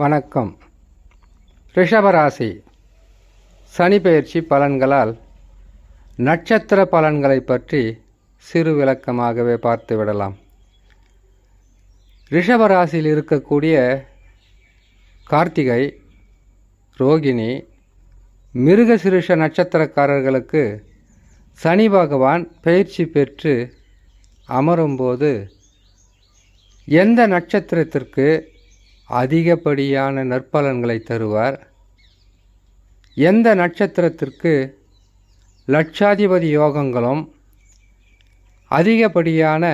வணக்கம். ரிஷபராசி. சனி பெயர்ச்சி பலன்களால் நட்சத்திர பலன்களை பற்றி சிறு விளக்கமாகவே பார்த்து விடலாம். ரிஷபராசியில் இருக்கக்கூடிய கார்த்திகை ரோகிணி மிருகசிருஷ நட்சத்திரக்காரர்களுக்கு சனி பகவான் பயிற்சி பெற்று அமரும்போது எந்த நட்சத்திரத்திற்கு அதிகப்படியான நற்பலன்களை தருவார். எந்த நட்சத்திரத்திற்கு லட்சாதிபதி யோகங்களும் அதிகப்படியான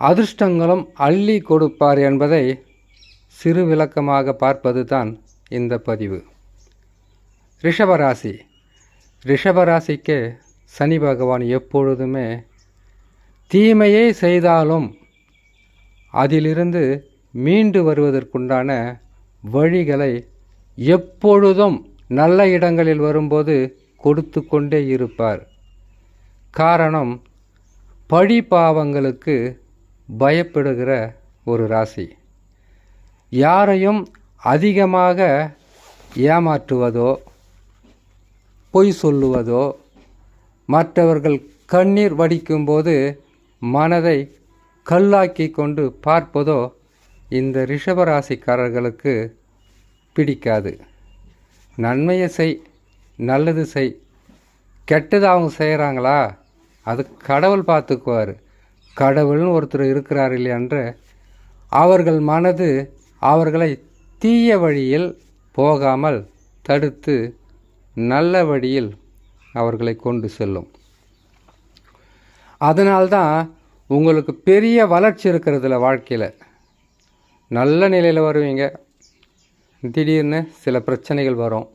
அதிர்ஷ்டங்களும் அள்ளி கொடுப்பார் என்பதை சிறு விளக்கமாக பார்ப்பது தான் இந்த பதிவு. ரிஷபராசி. ரிஷபராசிக்கு சனி பகவான் எப்பொழுதுமே தீமையே செய்தாலும் அதிலிருந்து மீண்டு வருவதற்குண்டான வழிகளை எப்பொழுதும் நல்ல இடங்களில் வரும்போது கொடுத்து கொண்டே இருப்பார். காரணம் பழி பாவங்களுக்கு பயப்படுகிற ஒரு ராசி. யாரையும் அதிகமாக ஏமாற்றுவதோ பொய் சொல்லுவதோ மற்றவர்கள் கண்ணீர் வடிக்கும்போது மனதை கல்லாக்கி கொண்டு பார்ப்பதோ இந்த ரிஷபராசிக்காரர்களுக்கு பிடிக்காது. நன்மையை செய் நல்லது செய். கெட்டது அவங்க செய்கிறாங்களா அது கடவுள் பார்த்துக்குவார். கடவுள்னு ஒருத்தர் இருக்கிறார் இல்லையன்று அவர்கள் மனது அவர்களை தீய வழியில் போகாமல் தடுத்து நல்ல வழியில் அவர்களை கொண்டு செல்லும். அதனால்தான் உங்களுக்கு பெரிய வளர்ச்சி இருக்கிறதுல வாழ்க்கையில். நல்ல நிலையில் வருவீங்க. திடீர்னு சில பிரச்சனைகள் வரும்.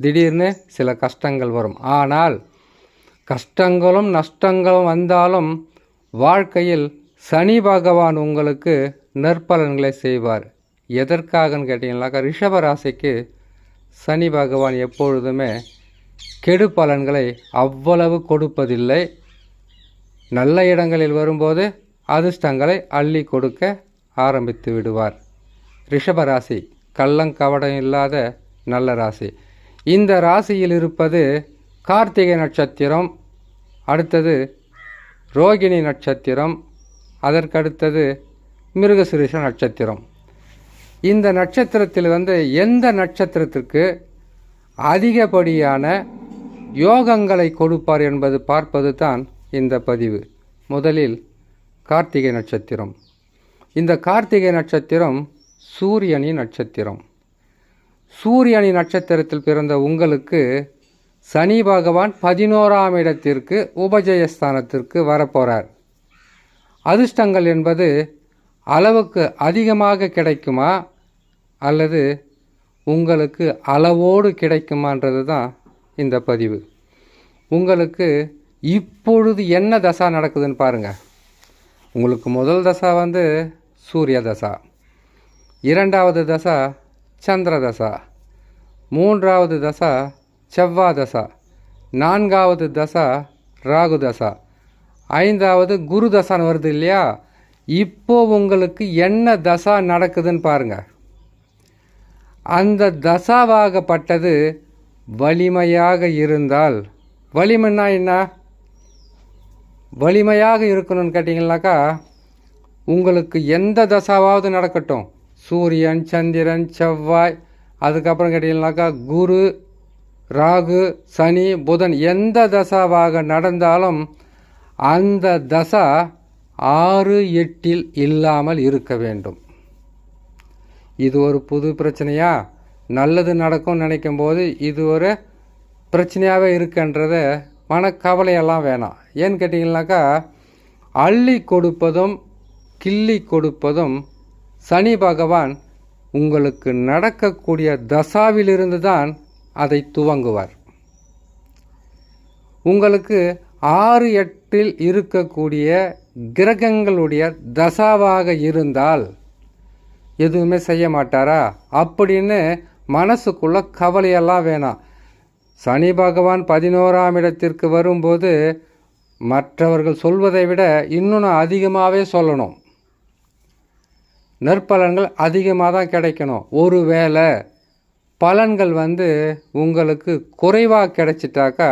திடீர்னு சில கஷ்டங்கள் வரும். ஆனால் கஷ்டங்களும் நஷ்டங்களும் வந்தாலும் வாழ்க்கையில் சனி பகவான் உங்களுக்கு நற்பலன்களை செய்வார். எதற்காகன்னு கேட்டிங்கனாக்கா ரிஷப ராசிக்கு சனி பகவான் எப்பொழுதுமே கெடு பலன்களை அவ்வளவு கொடுப்பதில்லை. நல்ல இடங்களில் வரும்போது அதிர்ஷ்டங்களை அள்ளி கொடுக்க ஆரம்பித்து விடுவார். ரிஷபராசி கள்ளங்கவடம் இல்லாத நல்ல ராசி. இந்த ராசியில் இருப்பது கார்த்திகை நட்சத்திரம் அடுத்தது ரோகிணி நட்சத்திரம் அதற்கடுத்தது மிருகசுரிஷ நட்சத்திரம். இந்த நட்சத்திரத்தில் வந்து எந்த நட்சத்திரத்திற்கு அதிகப்படியான யோகங்களை கொடுப்பார் என்பது பார்ப்பது தான் இந்த பதிவு. முதலில் கார்த்திகை நட்சத்திரம். இந்த கார்த்திகை நட்சத்திரம் சூரியனி நட்சத்திரம். சூரியனி நட்சத்திரத்தில் பிறந்த உங்களுக்கு சனி பகவான் பதினோராம் இடத்திற்கு உபஜயஸ்தானத்திற்கு வரப்போகிறார் அதிர்ஷ்டங்கள் என்பது அளவுக்கு அதிகமாக கிடைக்குமா? அல்லது உங்களுக்கு அளவோடு கிடைக்குமான்றது தான் இந்த பதிவு. உங்களுக்கு இப்பொழுது என்ன தசா நடக்குதுன்னு பாருங்கள் உங்களுக்கு முதல் தசா வந்து சூரிய தசா இரண்டாவது தசா சந்திர தசா மூன்றாவது தசா செவ்வா தசா நான்காவது தசா ராகு தசா ஐந்தாவது குரு தசான்னு வருது இல்லையா? இப்போ உங்களுக்கு என்ன தசா நடக்குதுன்னு பாருங்க. அந்த தசாவாகப்பட்டது வலிமையாக இருந்தால் வலிமைன்னா என்ன? வலிமையாக இருக்கணும்னு கேட்டிங்கனாக்கா உங்களுக்கு எந்த தசாவாவது நடக்கட்டும். சூரியன் சந்திரன் செவ்வாய் அதுக்கப்புறம் கேட்டிங்கனாக்கா குரு ராகு சனி புதன் எந்த தசாவாக நடந்தாலும் அந்த தசா ஆறு எட்டில் இல்லாமல் இருக்க வேண்டும். இது ஒரு புது பிரச்சனையா? நல்லது நடக்கும் நினைக்கும் போது இது ஒரு பிரச்சனையாகவே இருக்குன்றத மனக்கவலையெல்லாம் வேணாம். ஏன்னு கேட்டிங்கனாக்கா அள்ளி கொடுப்பதும் கிள்ளி கொடுப்பதும் சனி பகவான் உங்களுக்கு நடக்கக்கூடிய தசாவிலிருந்து தான் அதை துவங்குவார். உங்களுக்கு ஆறு எட்டில் இருக்கக்கூடிய கிரகங்களுடைய தசாவாக இருந்தால் எதுவுமே செய்ய மாட்டாரா? அப்படின்னு மனசுக்குள்ள கவலையெல்லாம் வேணாம். சனி பகவான் பதினோராம் இடத்திற்கு வரும்போது மற்றவர்கள் சொல்வதை விட இன்னும் அதிகமாகவே சொல்லணும். நற்பலன்கள் அதிகமாக தான் கிடைக்கணும். ஒருவேளை பலன்கள் வந்து உங்களுக்கு குறைவாக கிடைச்சிட்டாக்கா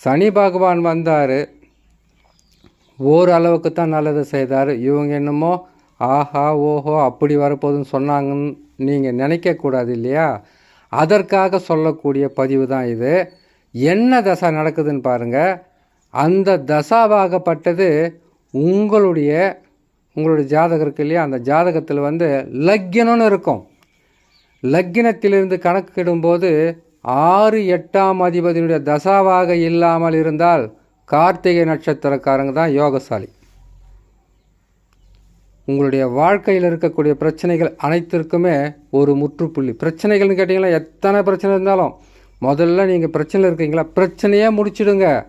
சனி பகவான் வந்தார். ஓரளவுக்கு தான் நல்லது செய்தார். இவங்க என்னமோ ஆஹா ஓஹோ அப்படி வரப்போகுதுன்னு சொன்னாங்கன்னு நீங்கள் நினைக்கக்கூடாது இல்லையா? அதற்காக சொல்லக்கூடிய பதிவு தான் இது. என்ன தசா நடக்குதுன்னு பாருங்கள் அந்த தசாவாகப்பட்டது உங்களுடைய உங்களுடைய ஜாதகம் இருக்கு இல்லையா? அந்த ஜாதகத்தில் வந்து லக்கினம்னு இருக்கும். லக்கினத்திலிருந்து கணக்கிடும்போது ஆறு எட்டாம் அதிபதியினுடைய தசாவாக இல்லாமல் இருந்தால் கார்த்திகை நட்சத்திரக்காரங்க தான் யோகசாலி. உங்களுடைய வாழ்க்கையில் இருக்கக்கூடிய பிரச்சனைகள் அனைத்திற்குமே ஒரு முற்றுப்புள்ளி. பிரச்சனைகள்னு கேட்டிங்கன்னா எத்தனை பிரச்சனை இருந்தாலும் முதல்ல நீங்கள் பிரச்சனை இருக்கீங்களா? பிரச்சனையே முடிச்சிடுங்க.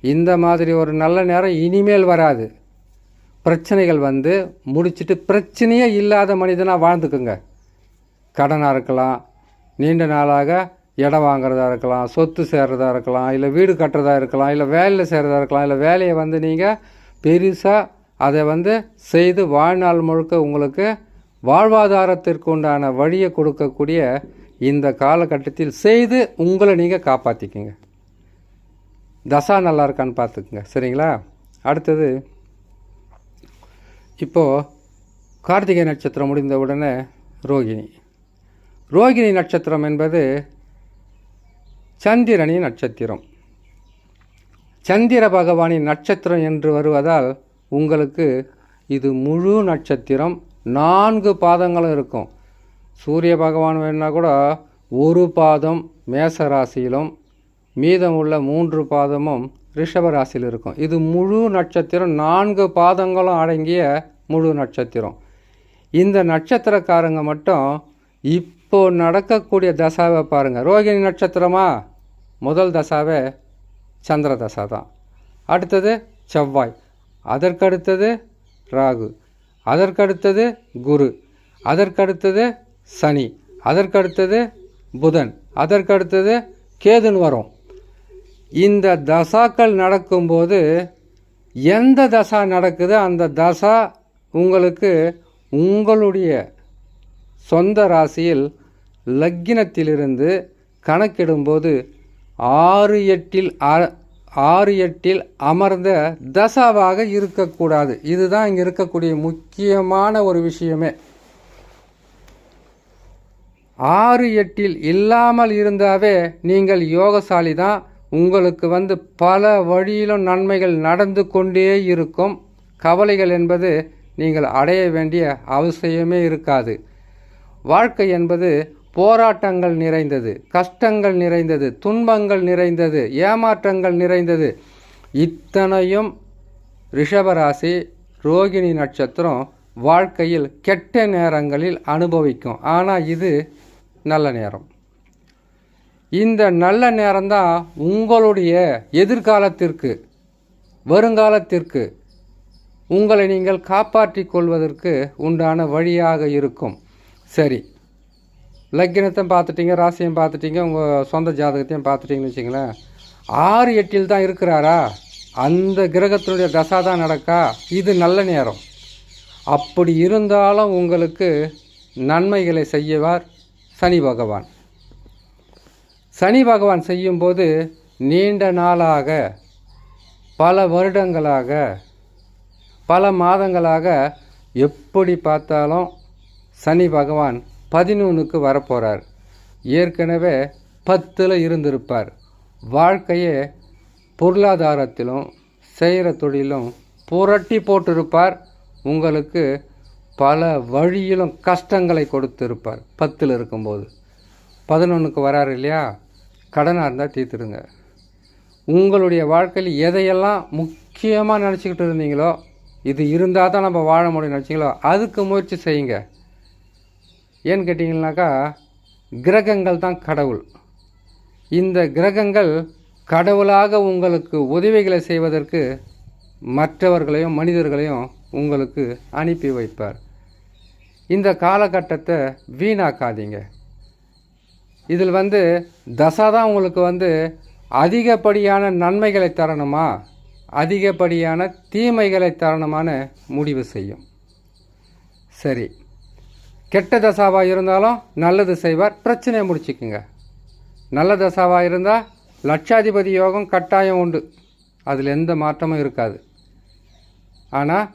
இந்த மாதிரி ஒரு நல்ல நேரம் இனிமேல் வராது. பிரச்சனைகள் வந்து முடிச்சுட்டு பிரச்சனையே இல்லாத மனிதனாக வாழ்ந்துக்குங்க. கடனாக இருக்கலாம் நீண்ட நாளாக இடம் வாங்குறதா இருக்கலாம் சொத்து சேர்றதா இருக்கலாம் இல்லை வீடு கட்டுறதா இருக்கலாம் இல்லை வேலையில் சேர்றதா இருக்கலாம் இல்லை வேலையை வந்து நீங்கள் பெருசாக அதை வந்து செய்து வாழ்நாள் முழுக்க உங்களுக்கு வாழ்வாதாரத்திற்கு உண்டான வழியை கொடுக்கக்கூடிய இந்த காலகட்டத்தில் செய்து உங்களை நீங்கள் காப்பாற்றிக்குங்க தசா நல்லா இருக்கான்னு பார்த்துக்குங்க. சரிங்களா? அடுத்தது இப்போது கார்த்திகை நட்சத்திரம் முடிந்த உடனே ரோகிணி. ரோகிணி நட்சத்திரம் என்பது சந்திரனின் நட்சத்திரம். சந்திர பகவானின் நட்சத்திரம் என்று வருவதால் உங்களுக்கு இது முழு நட்சத்திரம் நான்கு பாதங்களும் இருக்கும். சூரிய பகவான் வேணா கூட ஒரு பாதம் மேச ராசியிலும் உள்ள மூன்று பாதமும் ரிஷப ராசியில் இருக்கும். இது முழு நட்சத்திரம் நான்கு பாதங்களும் அடங்கிய முழு நட்சத்திரம். இந்த நட்சத்திரக்காரங்க மட்டும் இப்போ நடக்கக்கூடிய தசாவை பாருங்கள் ரோகிணி நட்சத்திரமா? முதல் தசாவே சந்திர தசா தான். அடுத்தது செவ்வாய். அதற்கடுத்தது ராகு. அதற்கடுத்தது குரு. அதற்கடுத்தது சனி. அதற்கடுத்தது புதன். அதற்கடுத்தது கேதுன்னு வரும். இந்த தசாக்கள் நடக்கும்போது எந்த தசா நடக்குது அந்த தசா உங்களுக்கு உங்களுடைய சொந்த ராசியில் லக்கினத்திலிருந்து கணக்கிடும்போது ஆறு எட்டில் அ- ஆறு எட்டில் அமர்ந்த தசாவாக இருக்கக்கூடாது. இதுதான் இங்கே இருக்கக்கூடிய முக்கியமான ஒரு விஷயமே. ஆறு எட்டில் இல்லாமல் இருந்தாவே நீங்கள் யோகசாலி தான் உங்களுக்கு வந்து பல வழியிலும் நன்மைகள் நடந்து கொண்டே இருக்கும். கவலைகள் என்பது நீங்கள் அடைய வேண்டிய அவசியமே இருக்காது. வாழ்க்கை என்பது போராட்டங்கள் நிறைந்தது கஷ்டங்கள் நிறைந்தது துன்பங்கள் நிறைந்தது ஏமாற்றங்கள் நிறைந்தது. இத்தனையும் ரிஷபராசி ரோகிணி நட்சத்திரம் வாழ்க்கையில் கெட்ட நேரங்களில் அனுபவிக்கும். ஆனால் இது நல்ல நேரம். இந்த நல்ல நேரம்தான் உங்களுடைய எதிர்காலத்திற்கு வருங்காலத்திற்கு உங்களை நீங்கள் காப்பாற்றி கொள்வதற்கு உண்டான வழியாக இருக்கும். சரி. லக்கினத்தையும் பார்த்துட்டீங்க ராசியும் பார்த்துட்டீங்க உங்கள் சொந்த ஜாதகத்தையும் பார்த்துட்டீங்கன்னு வச்சுங்களேன் ஆறு எட்டில் தான் இருக்கிறாரா? அந்த கிரகத்தினுடைய தசா தான் நடக்கா? இது நல்ல நேரம். அப்படி இருந்தாலும் உங்களுக்கு நன்மைகளை செய்யவார் சனி பகவான். சனி பகவான் செய்யும்போது நீண்ட நாளாக பல வருடங்களாக பல மாதங்களாக எப்படி பார்த்தாலும் சனி பகவான் பதினொன்றுக்கு வரப்போகிறார் ஏற்கனவே பத்தில் இருந்திருப்பார். வாழ்க்கையே பொருளாதாரத்திலும் செய்கிற தொழிலும் புரட்டி போட்டிருப்பார். உங்களுக்கு பல வழியிலும் கஷ்டங்களை கொடுத்திருப்பார் பத்தில் இருக்கும்போது. பதினொன்றுக்கு வராரு இல்லையா? கடனாக இருந்தால் தீர்த்துடுங்க. உங்களுடைய வாழ்க்கையில் எதையெல்லாம் முக்கியமாக நினச்சிக்கிட்டு இருந்தீங்களோ இது இருந்தால் தான் நம்ம வாழ முடியும் நினச்சிங்களோ அதுக்கு முயற்சி செய்யுங்க. ஏன்னு கேட்டிங்கனாக்கா கிரகங்கள் தான் கடவுள். இந்த கிரகங்கள் கடவுளாக உங்களுக்கு உதவிகளை செய்வதற்கு மற்றவர்களையும் மனிதர்களையும் உங்களுக்கு அனுப்பி வைப்பார். இந்த காலகட்டத்தை வீணாக்காதீங்க. இதில் வந்து தசா தான் உங்களுக்கு வந்து அதிகப்படியான நன்மைகளை தரணுமா? அதிகப்படியான தீமைகளை தரணுமான்னு முடிவு செய்யும். சரி. கெட்ட தசாவாக இருந்தாலும் நல்லது செய்வார். பிரச்சனையை முடிச்சுக்குங்க. நல்ல தசாவாக இருந்தால் லட்சாதிபதி யோகம் கட்டாயம் உண்டு. அதில் எந்த மாற்றமும் இருக்காது. ஆனால்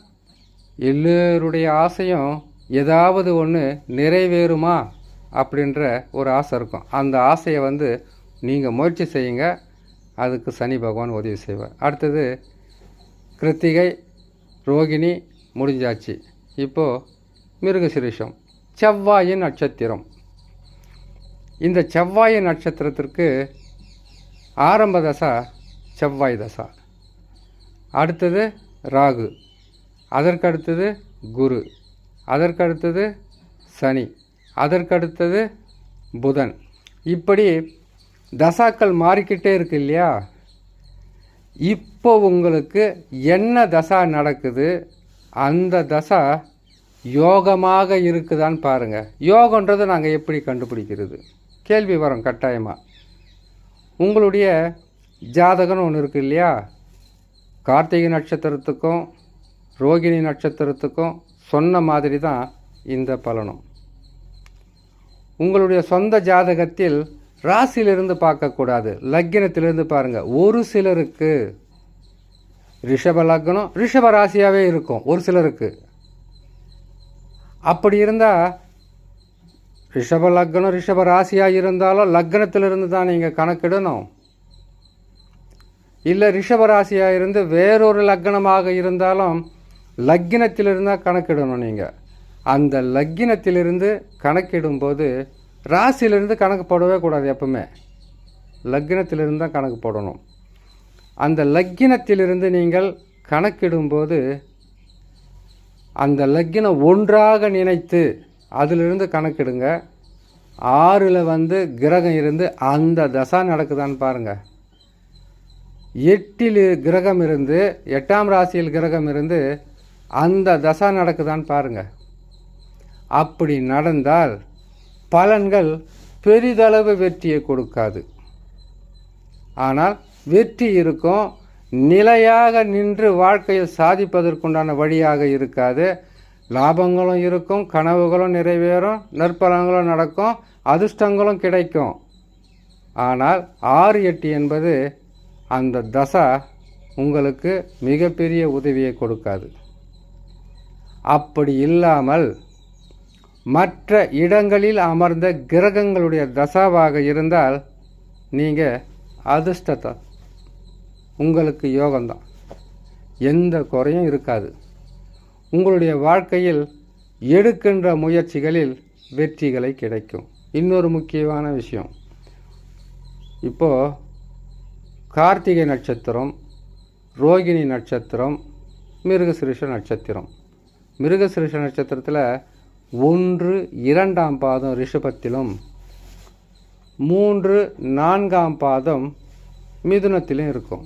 எல்லோருடைய ஆசையும் ஏதாவது ஒன்று நிறைவேறுமா? அப்படின்ற ஒரு ஆசை இருக்கும். அந்த ஆசையை வந்து நீங்கள் முயற்சி செய்யுங்க. அதுக்கு சனி பகவான் உதவி செய்வார். அடுத்தது கிருத்திகை ரோகிணி முடிஞ்சாச்சு. இப்போது மிருகசிரிஷம் செவ்வாயின் நட்சத்திரம். இந்த செவ்வாய் நட்சத்திரத்திற்கு ஆரம்ப தசா செவ்வாய் தசா. அடுத்தது ராகு. அதற்கடுத்தது குரு. அதற்கடுத்தது சனி. அதற்கடுத்தது புதன். இப்படி தசாக்கள் மாறிக்கிட்டே இருக்கு இல்லையா? இப்போ உங்களுக்கு என்ன தசா நடக்குது? அந்த தசா யோகமாக இருக்குதான்னு பாருங்கள் யோகன்றது நாங்கள் எப்படி கண்டுபிடிக்கிறது? கேள்வி வரும் கட்டாயமாக உங்களுடைய ஜாதகம்னு ஒன்று இருக்கு இல்லையா? கார்த்திகை நட்சத்திரத்துக்கும் ரோகிணி நட்சத்திரத்துக்கும் சொன்ன மாதிரி தான் இந்த பலனும். உங்களுடைய சொந்த ஜாதகத்தில் ராசியிலிருந்து பார்க்கக்கூடாது. லக்கினத்திலிருந்து பாருங்கள் ஒரு சிலருக்கு ரிஷப லக்னம் ரிஷப ராசியாகவே இருக்கும். ஒரு சிலருக்கு. அப்படி இருந்தால் ரிஷப லக்னம் ரிஷப ராசியாக இருந்தாலும் லக்னத்திலிருந்து தான் நீங்கள் கணக்கிடணும். இல்லை ரிஷப ராசியாக இருந்து வேறொரு லக்னமாக இருந்தாலும் லக்கினத்திலிருந்து தான் கணக்கிடணும் நீங்கள் அந்த லக்கினத்திலிருந்து கணக்கிடும்போது ராசியிலிருந்து கணக்கு போடவே கூடாது எப்பவுமே. லக்கினத்திலிருந்து தான் கணக்கு போடணும். அந்த லக்கினத்திலிருந்து நீங்கள் கணக்கிடும்போது அந்த லக்கினம் ஒன்றாக நினைத்து அதிலிருந்து கணக்கிடுங்க. ஆறில் வந்து கிரகம் இருந்து அந்த தசா நடக்குதான்னு பாருங்கள் எட்டில் கிரகம் இருந்து எட்டாம் ராசியில் கிரகம் இருந்து அந்த தசா நடக்குதான்னு பாருங்கள் அப்படி நடந்தால் பலன்கள் பெரிதளவு வெற்றியை கொடுக்காது. ஆனால் வெற்றி இருக்கும் நிலையாக நின்று வாழ்க்கையில் சாதிப்பதற்குண்டான வழியாக இருக்காது. லாபங்களும் இருக்கும் கனவுகளும் நிறைவேறும் நற்பலன்களும் நடக்கும் அதிர்ஷ்டங்களும் கிடைக்கும். ஆனால் ஆறு எட்டு என்பது அந்த தசா உங்களுக்கு மிகப்பெரிய உதவியை கொடுக்காது. அப்படி இல்லாமல் மற்ற இடங்களில் அமர்ந்த கிரகங்களுடைய தசாவாக இருந்தால் நீங்கள் அதிர்ஷ்டத்தை. உங்களுக்கு யோகம்தான். எந்த குறையும் இருக்காது. உங்களுடைய வாழ்க்கையில் எடுக்கின்ற முயற்சிகளில் வெற்றிகளை கிடைக்கும். இன்னொரு முக்கியமான விஷயம். இப்போது கார்த்திகை நட்சத்திரம் ரோகிணி நட்சத்திரம் மிருகசிருஷ நட்சத்திரம். மிருகசிருஷ நட்சத்திரத்தில் ஒன்று இரண்டாம் பாதம் ரிஷபத்திலும் மூன்று நான்காம் பாதம் மிதுனத்திலும் இருக்கும்.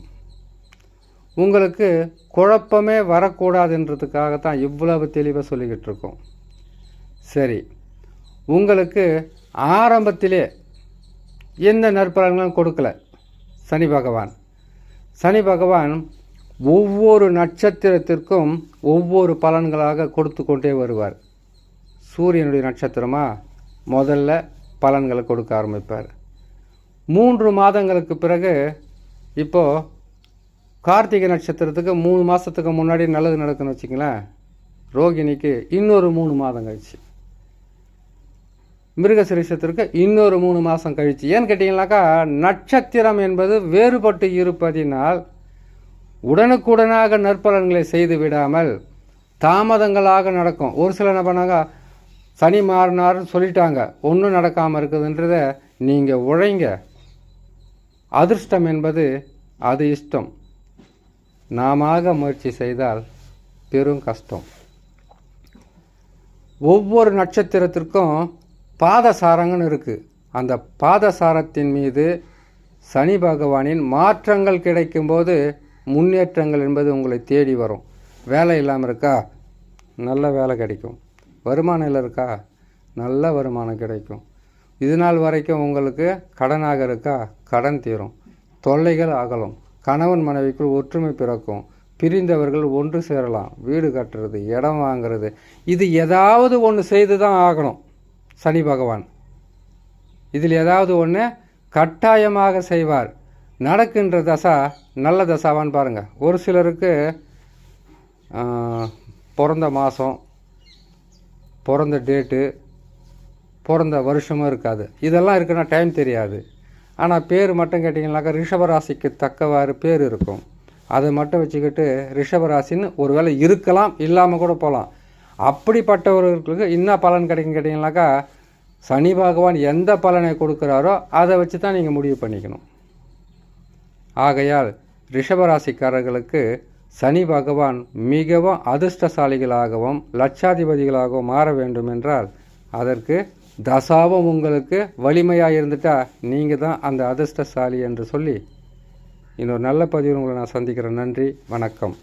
உங்களுக்கு குழப்பமே வரக்கூடாதுன்றதுக்காக தான் இவ்வளவு தெளிவாக சொல்லிக்கிட்டு இருக்கோம் சரி உங்களுக்கு ஆரம்பத்திலே எந்த நற்பலன்களும் கொடுக்கல? சனி பகவான். சனி பகவான் ஒவ்வொரு நட்சத்திரத்திற்கும் ஒவ்வொரு பலன்களாக கொடுத்து கொண்டே வருவார். சூரியனுடைய நட்சத்திரமாக முதல்ல பலன்களை கொடுக்க ஆரம்பிப்பார். மூன்று மாதங்களுக்கு பிறகு இப்போது கார்த்திகை நட்சத்திரத்துக்கு மூணு மாதத்துக்கு முன்னாடி நல்லது நடக்குன்னு வச்சுங்களேன் ரோகிணிக்கு இன்னொரு மூணு மாதம் கழிச்சு. மிருகசிரிஷத்திற்கு இன்னொரு மூணு மாதம் கழிச்சு. ஏன்னு கேட்டிங்கனாக்கா நட்சத்திரம் என்பது வேறுபட்டு இருப்பதினால் உடனுக்குடனாக நற்பலன்களை செய்து விடாமல் தாமதங்களாக நடக்கும். ஒரு சில என்ன பண்ணாங்க சனி மாறினார்னு சொல்லிட்டாங்க. ஒன்றும் நடக்காமல் இருக்குதுன்றத நீங்கள் உழைங்க. அதிர்ஷ்டம் என்பது அது இஷ்டம். நாம முயற்சி செய்தால் பெரும் கஷ்டம். ஒவ்வொரு நட்சத்திரத்திற்கும் பாதசாரங்கன்னு இருக்குது அந்த பாதசாரத்தின் மீது சனி பகவானின் மாற்றங்கள் கிடைக்கும்போது முன்னேற்றங்கள் என்பது உங்களை தேடி வரும். வேலை இல்லாமல் இருக்கா? நல்ல வேலை கிடைக்கும். வருமானம் இல்லை இருக்கா? நல்ல வருமானம் கிடைக்கும். இது நாள் வரைக்கும் உங்களுக்கு கடனாக இருக்கா? கடன் தீரும். தொல்லைகள் அகலும். கணவன் மனைவிக்குள் ஒற்றுமை பிறக்கும். பிரிந்தவர்கள் ஒன்று சேரலாம். வீடு கட்டுறது இடம் வாங்குறது. இது ஏதாவது ஒன்று செய்து தான் ஆகணும். சனி பகவான். இதில் ஏதாவது ஒன்று கட்டாயமாக செய்வார். நடக்கின்ற தசா நல்ல தசாவான்னு பாருங்கள் ஒரு சிலருக்கு பிறந்த மாதம் பிறந்த டேட்டு பிறந்த வருஷமும் இருக்காது. இதெல்லாம் இருக்குன்னா டைம் தெரியாது. ஆனால் பேர் மட்டும் கேட்டிங்கனாக்கா ரிஷபராசிக்கு தக்கவாறு பேர் இருக்கும். அதை மட்டும் வச்சுக்கிட்டு ரிஷபராசின்னு ஒருவேளை இருக்கலாம் இல்லாமல் கூட போகலாம் அப்படிப்பட்டவர்களுக்கு என்ன பலன் கிடைக்கும் கேட்டிங்கனாக்கா சனி பகவான் எந்த பலனை கொடுக்குறாரோ அதை வச்சு தான் நீங்கள் முடிவு பண்ணிக்கணும். ஆகையால் ரிஷபராசிக்காரர்களுக்கு சனி பகவான் மிகவும் அதிர்ஷ்டசாலிகளாகவும் லட்சாதிபதிகளாகவும் மாற வேண்டும் என்றால் அதற்கு தசாவும் உங்களுக்கு வலிமையாக இருந்துட்டா நீங்கள் தான் அந்த அதிர்ஷ்டசாலி என்று சொல்லி இன்னொரு நல்ல பதிவு உங்களை நான் சந்திக்கிறேன். நன்றி வணக்கம்.